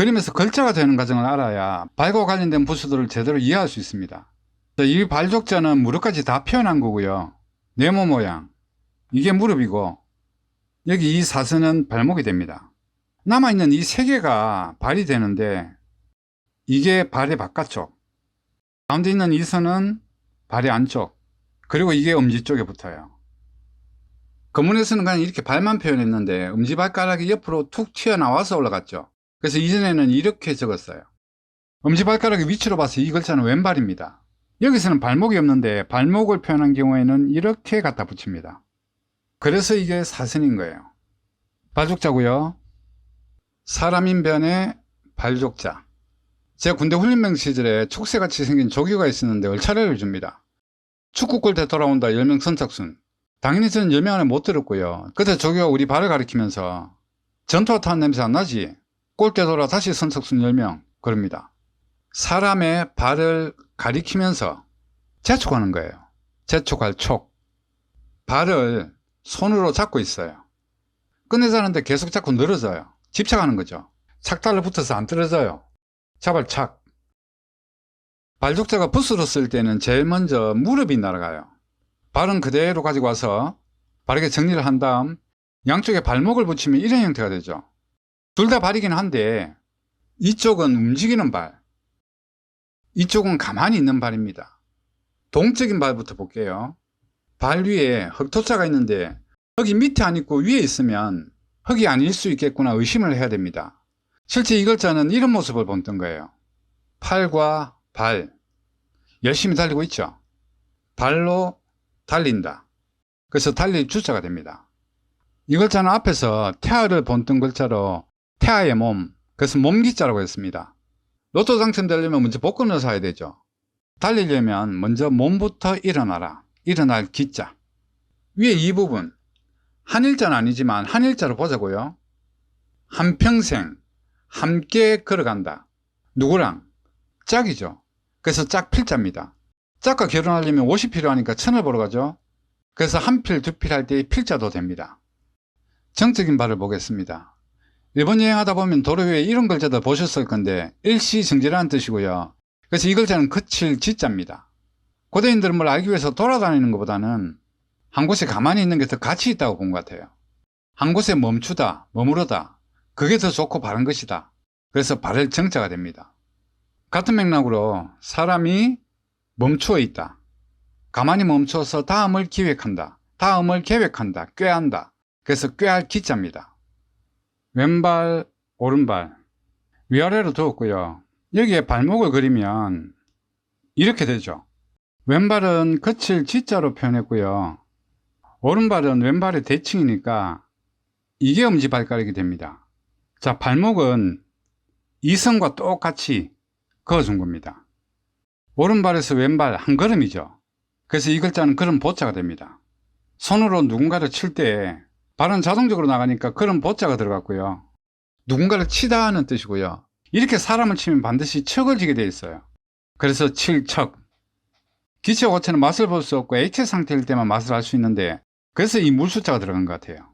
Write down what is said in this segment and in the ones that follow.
그림에서 글자가 되는 과정을 알아야 발과 관련된 부수들을 제대로 이해할 수 있습니다. 이 발족자는 무릎까지 다 표현한 거고요. 네모 모양. 이게 무릎이고 여기 이 사선은 발목이 됩니다. 남아있는 이 세 개가 발이 되는데 이게 발의 바깥쪽. 가운데 있는 이 선은 발의 안쪽. 그리고 이게 엄지 쪽에 붙어요. 검문에서는 그냥 이렇게 발만 표현했는데 엄지발가락이 옆으로 툭 튀어나와서 올라갔죠. 그래서 이전에는 이렇게 적었어요. 엄지발가락의 위치로 봐서 이 글자는 왼발입니다. 여기서는 발목이 없는데 발목을 표현한 경우에는 이렇게 갖다 붙입니다. 그래서 이게 사선인 거예요. 발족자고요. 사람인 변의 발족자. 제가 군대 훈련병 시절에 촉새같이 생긴 조교가 있었는데 얼차례를 줍니다. 축구골 때 돌아온다 10명 선착순. 당연히 저는 10명 안에 못 들었고요. 그때 조교가 우리 발을 가리키면서 전투화 탄 냄새 안 나지? 골대 돌아 다시 선착순 10명. 그럽니다. 사람의 발을 가리키면서 재촉하는 거예요. 재촉할 촉. 발을 손으로 잡고 있어요. 끝내자는데 계속 자꾸 늘어져요. 집착하는 거죠. 착달러 붙어서 안 떨어져요. 자발 착. 발족자가 붓으로 쓸 때는 제일 먼저 무릎이 날아가요. 발은 그대로 가지고 와서 바르게 정리를 한 다음 양쪽에 발목을 붙이면 이런 형태가 되죠. 둘 다 발이긴 한데 이쪽은 움직이는 발, 이쪽은 가만히 있는 발입니다. 동적인 발부터 볼게요. 발 위에 흙토자가 있는데 흙이 밑에 안 있고 위에 있으면 흙이 아닐 수 있겠구나 의심을 해야 됩니다. 실제 이 글자는 이런 모습을 본던 거예요. 팔과 발. 열심히 달리고 있죠. 발로 달린다. 그래서 달릴 주자가 됩니다. 이 글자는 앞에서 태아를 본뜬 글자로 태아의 몸, 그래서 몸기자라고 했습니다. 로또 당첨되려면 먼저 복권을 사야 되죠. 달리려면 먼저 몸부터 일어나라. 일어날 기자. 위에 이 부분. 한일자는 아니지만 한일자로 보자고요. 한평생 함께 걸어간다. 누구랑? 짝이죠. 그래서 짝필자입니다. 짝과 결혼하려면 옷이 필요하니까 천을 보러 가죠. 그래서 한 필, 두 필 할 때 필자도 됩니다. 정적인 발을 보겠습니다. 일본 여행하다 보면 도로 위에 이런 글자도 보셨을 건데 일시정지라는 뜻이고요. 그래서 이 글자는 그칠 지자입니다. 고대인들은 뭘 알기 위해서 돌아다니는 것보다는 한 곳에 가만히 있는 게 더 가치 있다고 본 것 같아요. 한 곳에 멈추다, 머무르다. 그게 더 좋고 바른 것이다. 그래서 발을 정자가 됩니다. 같은 맥락으로 사람이 멈추어 있다. 가만히 멈춰서 다음을 기획한다. 다음을 계획한다. 꾀한다. 그래서 꾀할 기자입니다. 왼발, 오른발 위아래로 두었고요. 여기에 발목을 그리면 이렇게 되죠. 왼발은 거칠 지자로 표현했고요. 오른발은 왼발의 대칭이니까 이게 엄지발가락이 됩니다. 자, 발목은 이성과 똑같이 그어준 겁니다. 오른발에서 왼발 한 걸음이죠. 그래서 이 글자는 걸음 보자가 됩니다. 손으로 누군가를 칠 때 발은 자동적으로 나가니까 걸음 보자가 들어갔고요. 누군가를 치다 하는 뜻이고요. 이렇게 사람을 치면 반드시 척을 지게 되어 있어요. 그래서 칠척. 기체 고체는 맛을 볼 수 없고 액체 상태일 때만 맛을 알 수 있는데 그래서 이 물 숫자가 들어간 것 같아요.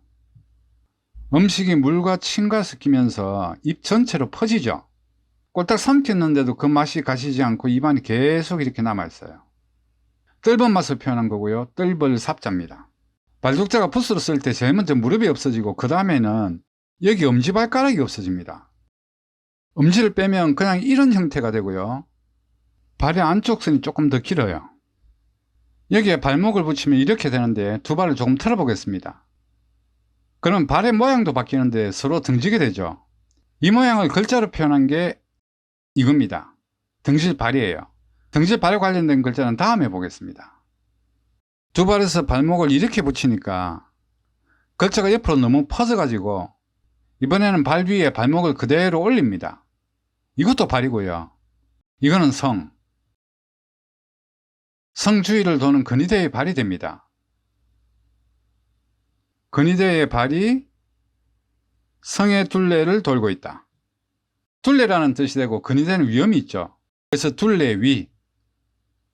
음식이 물과 침과 섞이면서 입 전체로 퍼지죠. 꼴딱 삼켰는데도 그 맛이 가시지 않고 입안이 계속 이렇게 남아있어요. 뜰번 맛을 표현한 거고요. 뜰벌 삽자입니다. 발족자가 붓으로 쓸 때 제일 먼저 무릎이 없어지고 그 다음에는 여기 엄지발가락이 없어집니다. 엄지를 빼면 그냥 이런 형태가 되고요. 발의 안쪽 선이 조금 더 길어요. 여기에 발목을 붙이면 이렇게 되는데 두 발을 조금 틀어보겠습니다. 그럼 발의 모양도 바뀌는데 서로 등지게 되죠. 이 모양을 글자로 표현한 게 이겁니다. 등실 발이에요. 등실 발에 관련된 글자는 다음에 보겠습니다. 두 발에서 발목을 이렇게 붙이니까 글자가 옆으로 너무 퍼져가지고 이번에는 발 위에 발목을 그대로 올립니다. 이것도 발이고요. 이거는 성. 성 주위를 도는 근위대의 발이 됩니다. 근위대의 발이 성의 둘레를 돌고 있다. 둘레라는 뜻이 되고 근위대는 위험이 있죠. 그래서 둘레 위.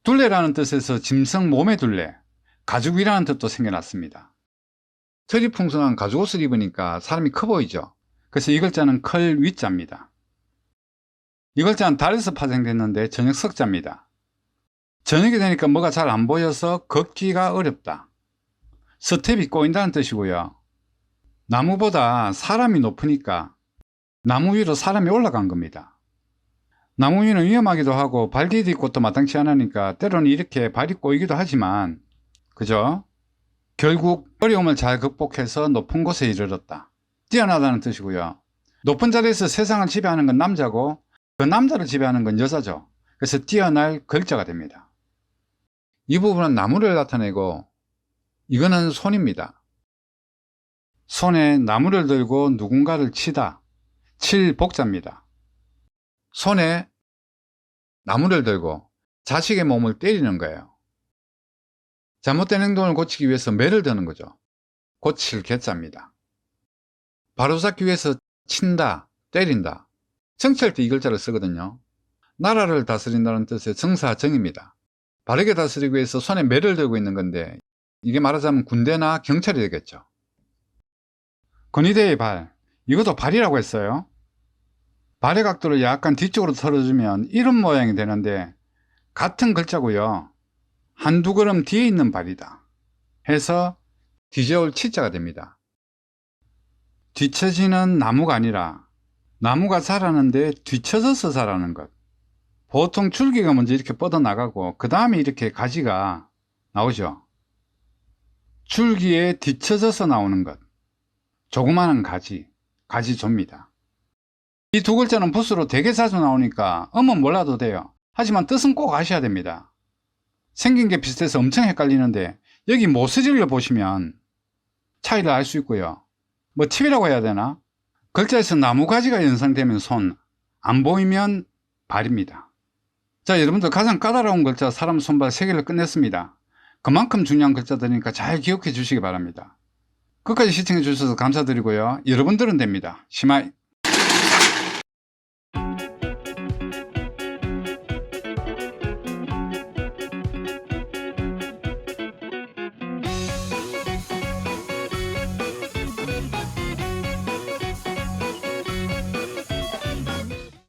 둘레라는 뜻에서 짐승 몸의 둘레, 가죽 위라는 뜻도 생겨났습니다. 철이 풍성한 가죽옷을 입으니까 사람이 커 보이죠. 그래서 이 글자는 클 위자입니다. 이 글자는 달에서 파생됐는데 저녁 석자입니다. 저녁이 되니까 뭐가 잘 안 보여서 걷기가 어렵다. 스텝이 꼬인다는 뜻이고요. 나무보다 사람이 높으니까 나무 위로 사람이 올라간 겁니다. 나무 위는 위험하기도 하고 발 디딜 곳도 마땅치 않으니까 때로는 이렇게 발이 꼬이기도 하지만 그죠? 결국 어려움을 잘 극복해서 높은 곳에 이르렀다. 뛰어나다는 뜻이고요. 높은 자리에서 세상을 지배하는 건 남자고 그 남자를 지배하는 건 여자죠. 그래서 뛰어날 글자가 됩니다. 이 부분은 나무를 나타내고 이거는 손입니다. 손에 나무를 들고 누군가를 치다. 칠 복자입니다. 손에 나무를 들고 자식의 몸을 때리는 거예요. 잘못된 행동을 고치기 위해서 매를 드는 거죠. 고칠 개자입니다. 바로잡기 위해서 친다, 때린다. 정치할 때 이 글자를 쓰거든요. 나라를 다스린다는 뜻의 정사정입니다. 바르게 다스리기 위해서 손에 매를 들고 있는 건데 이게 말하자면 군대나 경찰이 되겠죠. 건의대의 발, 이것도 발이라고 했어요. 발의 각도를 약간 뒤쪽으로 털어주면 이런 모양이 되는데 같은 글자고요. 한두 걸음 뒤에 있는 발이다. 해서 뒤져올 치자가 됩니다. 뒤처지는 나무가 아니라 나무가 자라는데 뒤쳐져서 자라는 것. 보통 줄기가 먼저 이렇게 뻗어나가고 그 다음에 이렇게 가지가 나오죠. 줄기에 뒤쳐져서 나오는 것. 조그마한 가지, 가지조입니다. 이 두 글자는 붓으로 되게 자주 나오니까 음은 몰라도 돼요. 하지만 뜻은 꼭 아셔야 됩니다. 생긴 게 비슷해서 엄청 헷갈리는데 여기 모서리를 보시면 차이를 알 수 있고요. 뭐 팁이라고 해야 되나? 글자에서 나무 가지가 연상되면 손, 안 보이면 발입니다. 자, 여러분들 가장 까다로운 글자 사람 손발 3개를 끝냈습니다. 그만큼 중요한 글자들이니까 잘 기억해 주시기 바랍니다. 끝까지 시청해 주셔서 감사드리고요. 여러분들은 됩니다. 심하이.